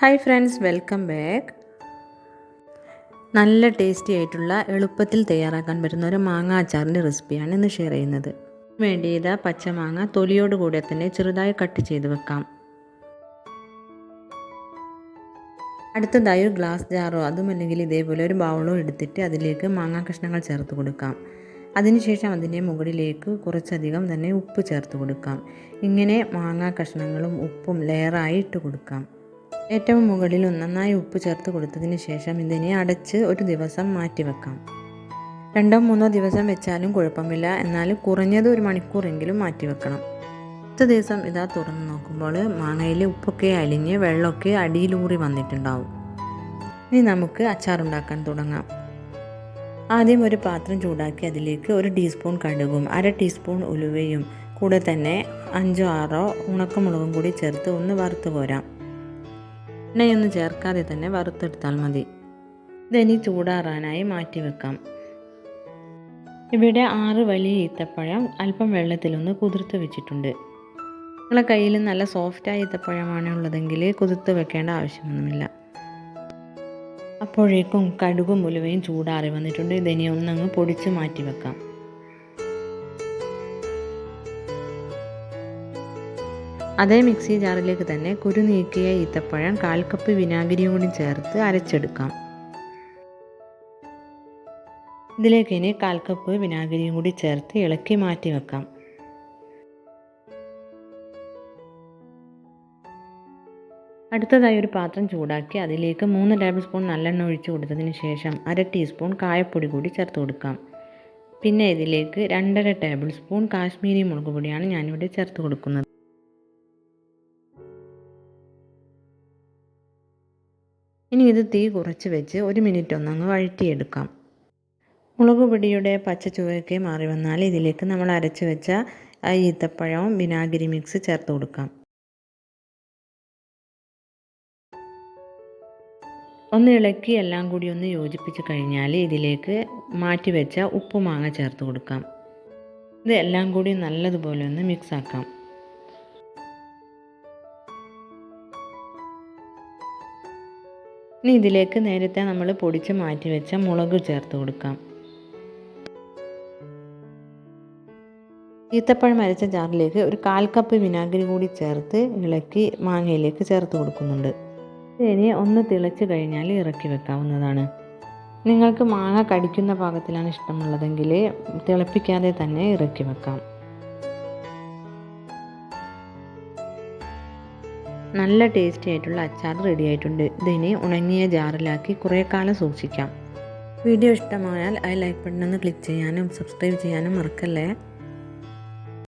Hi friends welcome back നല്ല tasty ആയിട്ടുള്ള എളുപ്പത്തിൽ തയ്യാറാക്കാൻ പറ്റുന്ന ഒരു മാങ്ങ അച്ചാറിന്റെ റെസിപ്പിയാണ് ഇന്ന് ഷെയർ ചെയ്യുന്നത്. വേണ്ടി ഇതാ പച്ചമാങ്ങ തൊലിയോട് കൂടെ തന്നെ ചെറുതായി കട്ട് ചെയ്ത് വെക്കാം. അടുത്തതായി ഒരു ഗ്ലാസ് ജാറോ അതുമല്ലെങ്കിൽ ഇതേപോലെ ഒരു ബൗളോ എടുത്തിട്ട് അതിലേക്ക് മാങ്ങാ കഷ്ണങ്ങൾ ചേർത്ത് കൊടുക്കാം. അതിനുശേഷം അതിന്റെ മുകളിലേക്ക് കുറച്ചധികം തന്നെ ഉപ്പ് ചേർത്ത് കൊടുക്കാം. ഇങ്ങനെ മാങ്ങാ കഷ്ണങ്ങളും ഉപ്പും ലെയറായി ഇട്ട് കൊടുക്കാം. ഏറ്റവും മുകളിൽ നന്നായി ഉപ്പ് ചേർത്ത് കൊടുത്തതിന് ശേഷം ഇതിനെ അടച്ച് ഒരു ദിവസം മാറ്റി വെക്കാം രണ്ടോ മൂന്നോ ദിവസം വെച്ചാലും കുഴപ്പമില്ല. എന്നാൽ കുറഞ്ഞത് ഒരു മണിക്കൂറെങ്കിലും മാറ്റി വെക്കണം അടുത്ത ദിവസം ഇതാ തുറന്ന് നോക്കുമ്പോൾ മാങ്ങയിൽ ഉപ്പൊക്കെ അലിഞ്ഞ് വെള്ളമൊക്കെ അടിയിലൂറി വന്നിട്ടുണ്ടാവും. ഇനി നമുക്ക് അച്ചാറുണ്ടാക്കാൻ തുടങ്ങാം. ആദ്യം ഒരു പാത്രം ചൂടാക്കി അതിലേക്ക് ഒരു ടീസ്പൂൺ കടുകും അര ടീസ്പൂൺ ഉലുവയും കൂടെ തന്നെ അഞ്ചോ ആറോ ഉണക്കമുളകും കൂടി ചേർത്ത് ഒന്ന് വറുത്ത് പോരാം എണ്ണയൊന്നും ചേർക്കാതെ തന്നെ വറുത്തെടുത്താൽ മതി. ഇതിനി ചൂടാറാനായി മാറ്റി വെക്കാം ഇവിടെ ആറ് വലിയ ഈത്തപ്പഴം അല്പം വെള്ളത്തിലൊന്ന് കുതിർത്ത് വെച്ചിട്ടുണ്ട്. നിങ്ങളെ കയ്യിൽ നല്ല സോഫ്റ്റായ ഈത്തപ്പഴമാണ് ഉള്ളതെങ്കിൽ കുതിർത്ത് വെക്കേണ്ട ആവശ്യമൊന്നുമില്ല. അപ്പോഴേക്കും കടുകും ഉലുവയും ചൂടാറി വന്നിട്ടുണ്ട്. ഇതിനെ ഒന്നങ്ങ് പൊടിച്ച് മാറ്റി വെക്കാം അതേ മിക്സി ജാറിലേക്ക് തന്നെ കുരു നീക്കിയ ഈത്തപ്പഴം കാൽ കപ്പ് വിനാഗിരിയും കൂടി ചേർത്ത് അരച്ചെടുക്കാം. ഇതിലേക്ക് ഇനി കാൽ കപ്പ് വിനാഗിരിയും കൂടി ചേർത്ത് ഇളക്കി മാറ്റി വെക്കാം. അടുത്തതായി ഒരു പാത്രം ചൂടാക്കി അതിലേക്ക് മൂന്ന് ടേബിൾ സ്പൂൺ നല്ലെണ്ണ ഒഴിച്ചു കൊടുത്തതിന് ശേഷം അര ടീസ്പൂൺ കായപ്പൊടി കൂടി ചേർത്ത് കൊടുക്കാം. പിന്നെ ഇതിലേക്ക് രണ്ടര ടേബിൾ സ്പൂൺ കാശ്മീരി മുളക് പൊടിയാണ് ഞാനിവിടെ ചേർത്ത് കൊടുക്കുന്നത്. ഇനി ഇത് തീ കുറച്ച് വെച്ച് ഒരു മിനിറ്റ് ഒന്നങ്ങ് വഴറ്റിയെടുക്കാം. മുളക് പൊടിയുടെ പച്ച ചുവയൊക്കെ മാറി വന്നാൽ ഇതിലേക്ക് നമ്മൾ അരച്ച് വെച്ച ആ ഈത്തപ്പഴവും വിനാഗിരി മിക്സ് ചേർത്ത് കൊടുക്കാം. ഒന്ന് ഇളക്കി എല്ലാം കൂടി ഒന്ന് യോജിപ്പിച്ച് കഴിഞ്ഞാൽ ഇതിലേക്ക് മാറ്റി വെച്ച ഉപ്പ് മാങ്ങ ചേർത്ത് കൊടുക്കാം. ഇത് എല്ലാം കൂടി നല്ലതുപോലെ ഒന്ന് മിക്സ് ഇനി ഇതിലേക്ക് നേരത്തെ നമ്മൾ പൊടിച്ച് മാറ്റി വെച്ച മുളക് ചേർത്ത് കൊടുക്കാം. ഈത്തപ്പഴം അരച്ച ജാറിലേക്ക് ഒരു കാൽ കപ്പ് വിനാഗിരി കൂടി ചേർത്ത് ഇളക്കി മാങ്ങയിലേക്ക് ചേർത്ത് കൊടുക്കുന്നുണ്ട്. ഇനി ഒന്ന് തിളച്ച് കഴിഞ്ഞാൽ ഇറക്കി വെക്കാവുന്നതാണ്. നിങ്ങൾക്ക് മാങ്ങ കടിക്കുന്ന പാകത്തിലാണ് ഇഷ്ടമുള്ളതെങ്കിൽ തിളപ്പിക്കാതെ തന്നെ ഇറക്കി വെക്കാം. നല്ല ടേസ്റ്റി ആയിട്ടുള്ള അച്ചാർ റെഡി ആയിട്ടുണ്ട്. ഇതിനെ ഉണങ്ങിയ ജാറിലാക്കി കുറേ കാലം സൂക്ഷിക്കാം. വീഡിയോ ഇഷ്ടമായാൽ ആ ലൈക്ക് ബട്ടൺ ഒന്ന് ക്ലിക്ക് ചെയ്യാനും സബ്സ്ക്രൈബ് ചെയ്യാനും മറക്കല്ലേ?